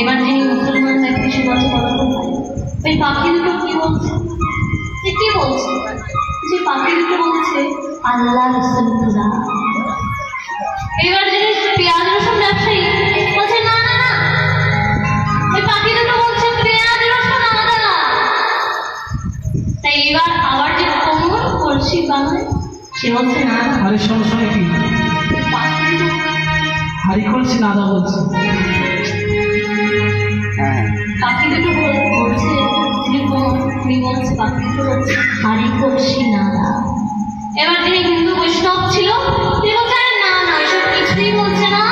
এবার যিনি মুসলমান ব্যক্তি সে বলছে ওই পাখি দুটো কি বলছে? সে কি বলছে? যে পাখি দুটো বলছে আল্লাহ রসুল্লাহ এবার যিনি পেঁয়াজ রসুন ব্যবসায়ী বলছে না না না। ওই পাখি দুটো বলছে পেঁয়াজ রসুন আদা তাই এবার আবার যে কোমর কলসি বানায় সে বলছে না আরে শোনো কি? ওই পাখি হারি করছি নাদা বলছি। হারি কলসি না এবার যিনি হিন্দু বৈষ্ণব ছিল তিনি বলছে "আরে না না এসব কিছুই বলছে না।